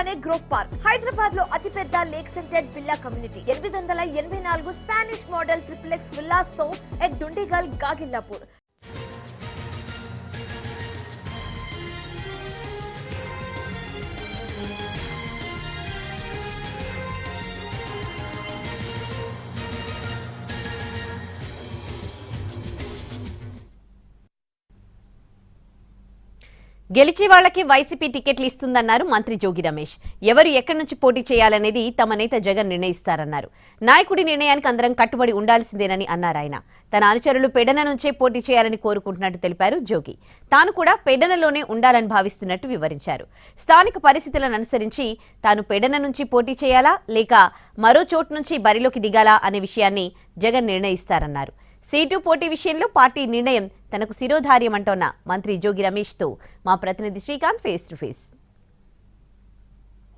పక్కనే grove park. హైదరాబాద్లో అతిపెద్ద లేక్ సెంటెడ్ విల్లా కమ్యూనిటీ. ఎనిమిది వందల ఎనభై నాలుగు స్పానిష్ మోడల్ ట్రిప్లెక్స్ విల్లాస్తో ఎట్ దుండిగల్ గాగిల్లాపూర్. గెలిచే వాళ్ళకి వైసీపీ టికెట్లు ఇస్తుందన్నారు మంత్రి జోగి రమేష్. ఎవరు ఎక్కడి నుంచి పోటీ చేయాలనేది తమ నేత జగన్ నిర్ణయిస్తారన్నారు. నాయకుడి నిర్ణయానికి అందరం కట్టుబడి ఉండాల్సిందేనని అన్నారు ఆయన. తన అనుచరులు పెడన నుంచే పోటీ చేయాలని కోరుకుంటున్నట్టు తెలిపారు జోగి. తాను కూడా పెడనలోనే ఉండాలని భావిస్తున్నట్టు వివరించారు. స్థానిక పరిస్థితులను అనుసరించి తాను పెడన నుంచి పోటీ చేయాలా లేక మరో చోటు నుంచి బరిలోకి దిగాలా అనే విషయాన్ని జగన్ నిర్ణయిస్తారన్నారు. సీటు పోటీ విషయంలో పార్టీ నిర్ణయం తనకు శిరోధార్యం అంటోన్న మంత్రి జోగి రమేష్తో. మా ప్రతినిధి శ్రీకాంత్ ఫేస్ టు ఫేస్.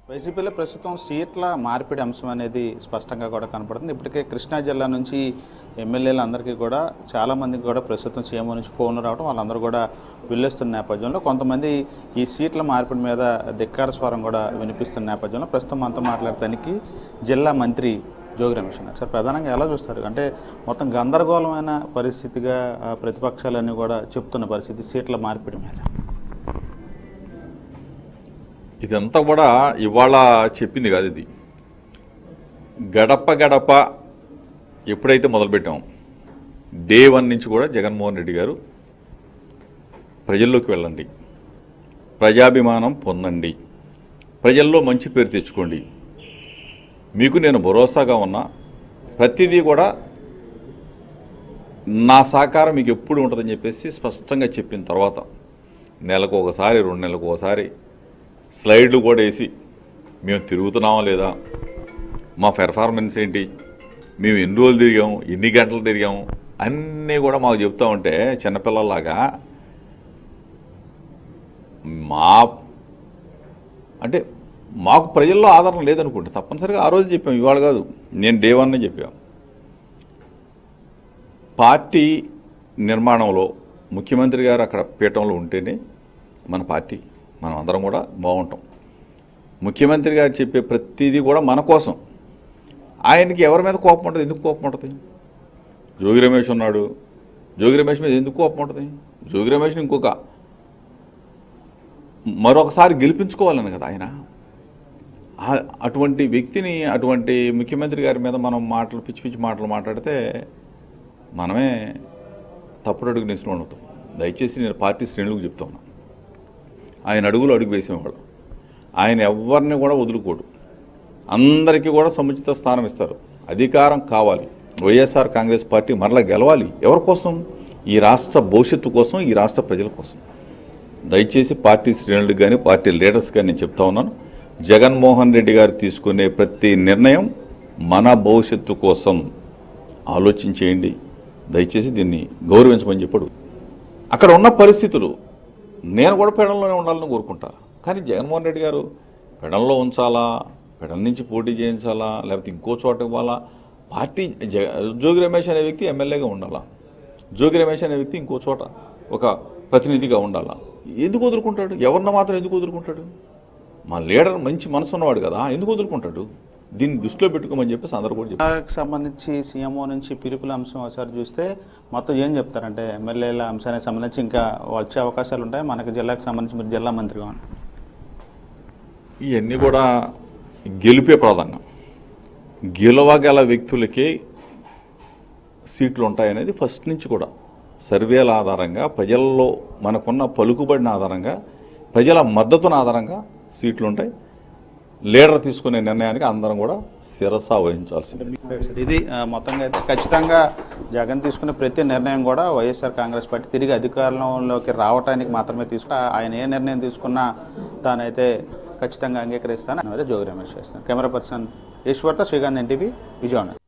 వైసీపీలో ప్రస్తుతం సీట్ల మార్పిడి అంశం అనేది స్పష్టంగా కూడా కనపడుతుంది. ఇప్పటికే కృష్ణా జిల్లా నుంచి ఎమ్మెల్యేలు అందరికీ కూడా చాలామందికి కూడా ప్రస్తుతం సీఎం నుంచి ఫోన్లు రావడం వాళ్ళందరూ కూడా వెళ్ళేస్తున్న నేపథ్యంలో కొంతమంది ఈ సీట్ల మార్పిడి మీద ధిక్కార స్వరం కూడా వినిపిస్తున్న నేపథ్యంలో ప్రస్తుతం మనతో మాట్లాడటానికి జిల్లా మంత్రి జోగి రమేష్ ఉన్నారు సార్ ప్రధానంగా ఎలా చూస్తారు? అంటే మొత్తం గందరగోళమైన పరిస్థితిగా ప్రతిపక్షాలన్నీ కూడా చెప్తున్న పరిస్థితి సీట్ల మార్పిడి మీద. ఇదంతా కూడా ఇవాళ చెప్పింది కాదు ఇది. గడప గడప ఎప్పుడైతే మొదలుపెట్టాం డే వన్ నుంచి కూడా జగన్మోహన్ రెడ్డి గారు ప్రజల్లోకి వెళ్ళండి. ప్రజాభిమానం పొందండి. ప్రజల్లో మంచి పేరు తెచ్చుకోండి. మీకు నేను భరోసాగా ఉన్నా ప్రతిదీ కూడా నా సహకారం మీకు ఎప్పుడు ఉంటుందని చెప్పేసి స్పష్టంగా చెప్పిన తర్వాత నెలకు ఒకసారి రెండు నెలలకు ఒకసారి స్లైడ్లు కూడా వేసి మేము తిరుగుతున్నామా లేదా మా పెర్ఫార్మెన్స్ ఏంటి మేము ఎన్ని రోజులు తిరిగాము ఎన్ని గంటలు తిరిగాము అన్నీ కూడా మాకు చెప్తా ఉంటే చిన్నపిల్లల్లాగా మా అంటే మాకు ప్రజల్లో ఆదరణ లేదనుకుంటే తప్పనిసరిగా ఆ రోజు చెప్పాం ఇవాళ కాదు నేను డే వన్నే చెప్పాం. పార్టీ నిర్మాణంలో ముఖ్యమంత్రి గారు అక్కడ పీఠంలో ఉంటేనే మన పార్టీ మనం అందరం కూడా బాగుంటాం. ముఖ్యమంత్రి గారు చెప్పే ప్రతిదీ కూడా మన కోసం. ఆయనకి ఎవరి మీద కోపం ఉంటుంది ఎందుకు కోపం ఉంటుంది? జోగి రమేష్ ఉన్నాడు. జోగి రమేష్ మీద ఎందుకు కోపం ఉంటుంది? జోగి రమేష్ని ఇంకొక మరొకసారి గెలిపించుకోవాలని కదా ఆయన. అటువంటి వ్యక్తిని అటువంటి ముఖ్యమంత్రి గారి మీద మనం మాటలు పిచ్చి పిచ్చి మాటలు మాట్లాడితే మనమే తప్పుడు అడుగు నిసిన అవుతాం. దయచేసి నేను పార్టీ శ్రేణులకు చెప్తా ఉన్నా. ఆయన అడుగులు అడుగు వేసేవాడు ఆయన ఎవరిని కూడా వదులుకోడు. అందరికీ కూడా సముచిత స్థానం ఇస్తారు. అధికారం కావాలి. వైఎస్ఆర్ కాంగ్రెస్ పార్టీ మరలా గెలవాలి. ఎవరి కోసం? ఈ రాష్ట్ర భవిష్యత్తు కోసం ఈ రాష్ట్ర ప్రజల కోసం. దయచేసి పార్టీ శ్రేణులకు కానీ పార్టీ లీడర్స్ కానీ నేను చెప్తా ఉన్నాను. జగన్మోహన్ రెడ్డి గారు తీసుకునే ప్రతి నిర్ణయం మన భవిష్యత్తు కోసం ఆలోచించేయండి. దయచేసి దీన్ని గౌరవించమని చెప్పడు. అక్కడ ఉన్న పరిస్థితులు నేను కూడా పెడంలోనే ఉండాలని కోరుకుంటా. కానీ జగన్మోహన్ రెడ్డి గారు పెడంలో ఉంచాలా పెడల నుంచి పోటీ చేయించాలా లేకపోతే ఇంకో చోట ఇవ్వాలా? పార్టీ జోగి రమేష్ అనే వ్యక్తి ఎమ్మెల్యేగా ఉండాలా? జోగి రమేష్ అనే వ్యక్తి ఇంకో చోట ఒక ప్రతినిధిగా ఉండాలా? ఎందుకు వదులుకుంటాడు? ఎవరిని మాత్రం ఎందుకు వదులుకుంటాడు? మా లీడర్ మంచి మనసు ఉన్నవాడు కదా ఎందుకు వదులుకుంటాడు? దీన్ని దృష్టిలో పెట్టుకోమని చెప్పేసి అందరూ కూడా చెప్పారు. సంబంధించి సీఎంఓ నుంచి పిలుపుల అంశం ఒకసారి చూస్తే మొత్తం ఏం చెప్తారంటే ఎమ్మెల్యేల అంశానికి సంబంధించి ఇంకా వచ్చే అవకాశాలు ఉంటాయి. మనకి జిల్లాకు సంబంధించి మీరు జిల్లా మంత్రిగా. ఇవన్నీ కూడా గెలిపే ప్రధానం గెలవగల వ్యక్తులకే సీట్లు ఉంటాయనేది ఫస్ట్ నుంచి కూడా. సర్వేల ఆధారంగా ప్రజల్లో మనకున్న పలుకుబడిన ఆధారంగా ప్రజల మద్దతున ఆధారంగా సీట్లు ఉంటాయి లీడర్ తీసుకునే నిర్ణయానికి అందరం కూడా శిరస వహించాల్సింది. ఇది మొత్తంగా అయితే ఖచ్చితంగా జగన్ తీసుకునే ప్రతి నిర్ణయం కూడా వైఎస్ఆర్ కాంగ్రెస్ పార్టీ తిరిగి అధికారంలోకి రావడానికి మాత్రమే తీసుకు ఆయన ఏ నిర్ణయం తీసుకున్నా తానైతే ఖచ్చితంగా అంగీకరిస్తాను అయితే జోగి రమేష్ చేస్తాను కెమెరా పర్సన్ ఈశ్వర్తో శ్రీకాంత్ ఎన్టీవీ విజయవాడ.